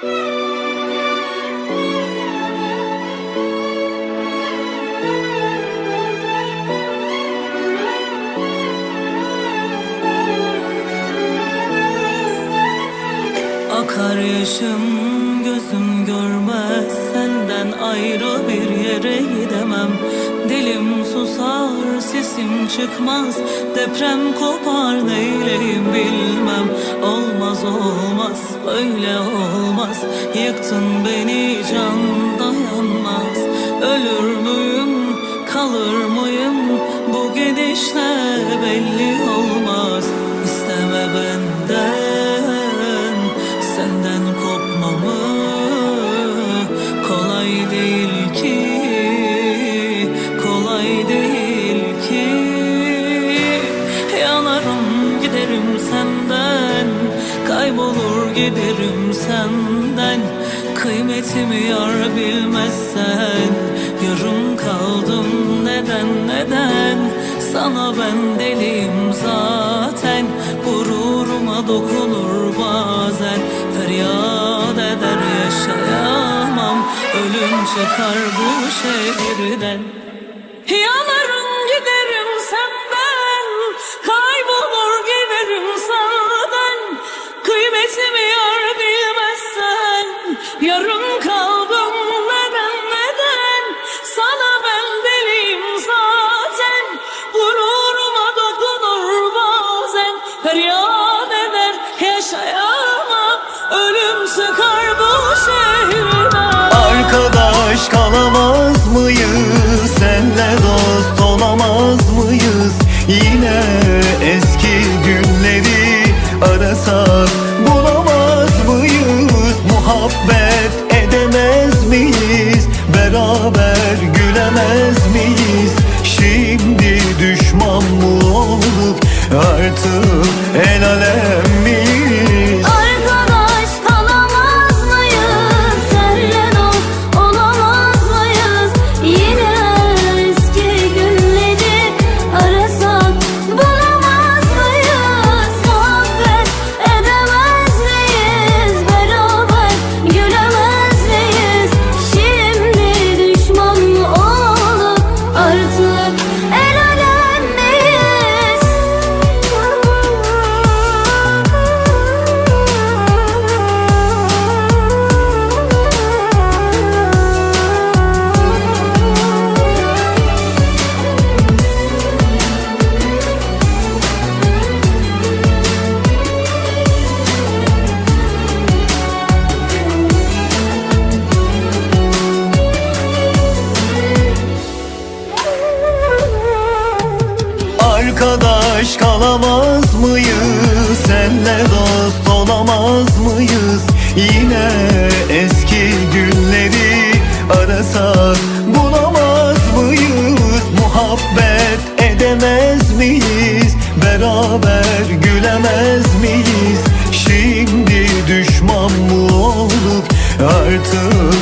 Akar yaşım gözüm görmez. Senden ayrı bir yere gidemem. Dilim susar sesim çıkmaz. Deprem kopar neyleyim bilmem. Olmaz olmaz öyle olmaz Yıktın beni can dayanmaz. Ölür müyüm kalır mıyım? Bu gidişle belli olmaz. İsteme benden senden kopmamı Kolay değil ki kolay değil ki. Yanarım giderim senden Kaybolur giderim senden Kıymetimi yar bilmezsen. Yarım kaldım neden neden? Sana ben deliyim zaten Gururuma dokunur bazen. Feryat eder yaşayamam Ölüm çıkar bu şehirden. Yanarım giderim senden Beraber gülemez miyiz? Şimdi düşman mı olduk? Artık el alem Arkadaş kalamaz mıyız? Senle dost olamaz mıyız? Yine eski günleri arasak bulamaz mıyız? Muhabbet edemez miyiz? Beraber gülemez miyiz? Şimdi düşman mı olduk? Artık